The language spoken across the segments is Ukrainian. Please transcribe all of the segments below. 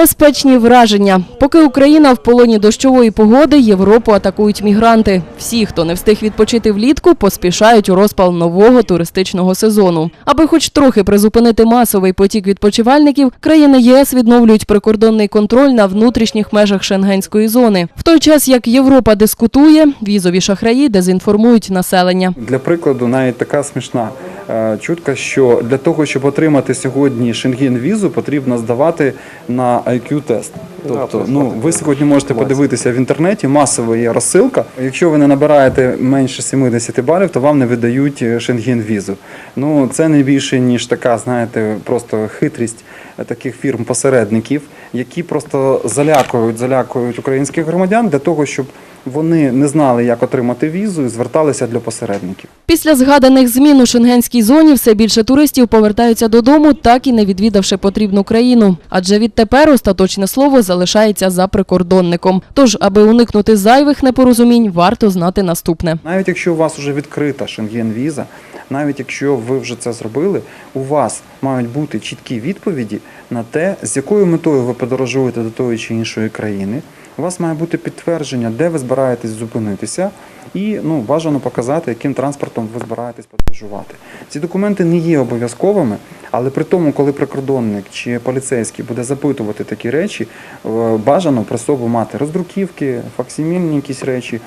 Небезпечні враження. Поки Україна в полоні дощової погоди, Європу атакують мігранти. Всі, хто не встиг відпочити влітку, поспішають у розпал нового туристичного сезону. Аби хоч трохи призупинити масовий потік відпочивальників, країни єС відновлюють прикордонний контроль на внутрішніх межах шенгенської зони. В той час як Європа дискутує, візові шахраї дезінформують населення. Для прикладу, навіть така смішна е, чутка, що для того, щоб отримати сьогодні шенген-візу, потрібно здавати на IQ-тест. Тобто, ну ви сьогодні можете подивитися в інтернеті, масово є розсилка. Якщо ви не набираєте менше 70 балів, то вам не видають е, шенген-візу. Ну це не більше ніж така, знаєте, просто хитрість е, таких фірм-посередників, які просто залякують, залякують українських громадян для того, щоб вони не знали, як отримати візу, і зверталися для посередників. Після згаданих змін у шенгенській зоні все більше туристів повертаються додому, так і не відвідавши потрібну країну. Адже відтепер остаточне слово залишається за прикордонником. Тож, аби уникнути зайвих непорозумінь, варто знати наступне. Навіть якщо у вас вже відкрита шенген-віза, навіть якщо ви вже це зробили, у вас мають бути чіткі відповіді на те, з якою метою ви подорожуєте до тої чи іншої країни. У вас має бути підтвердження, де ви збираєтесь зупинитися, і ну бажано показати, яким транспортом ви збираєтесь подорожувати. Ці документи не є обов'язковими, але при тому, коли прикордонник чи поліцейський буде запитувати такі речі, е, бажано при собі мати роздруківки, факсимільні якісь речі,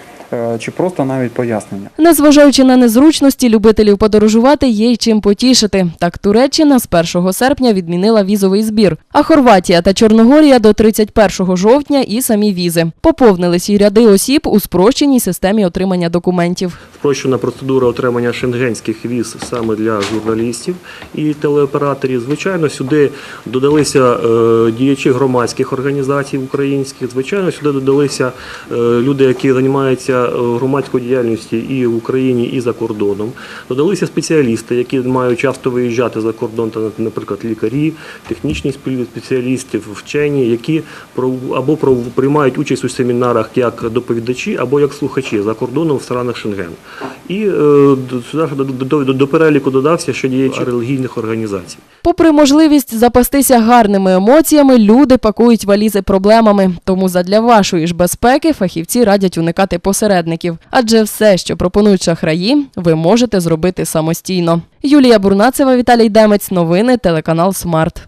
чи просто навіть пояснення. Незважаючи на незручності, любителів подорожувати є й чим потішити. Так Туреччина з 1 серпня відмінила візовий збір, а Хорватія та Чорногорія до 31 жовтня і самі візи. Поповнились і ряди осіб у спрощеній системі отримання документів. Спрощена процедура отримання шенгенських віз саме для журналістів і телеоператорів. Звичайно, сюди додалися е, діячі громадських організацій українських. Звичайно, сюди додалися е, люди, які займаються е, громадською діяльністю і в Україні, і за кордоном. Додалися спеціалісти, які мають часто виїжджати за кордон, та, наприклад, лікарі, технічні спе- спеціалісти, вчені, які або приймають участь у семінарах як доповідачі, або як слухачі за кордоном в странах Шенген. І е, сюди до, переліку додався ще діячі релігійних організацій. Попри можливість запастися гарними емоціями, люди пакують валізи проблемами. Тому задля вашої ж безпеки фахівці радять уникати посередників. Адже все, що пропонують шахраї, ви можете зробити самостійно. Юлія Бурнацева, Віталій Демець. Новини телеканал Смарт.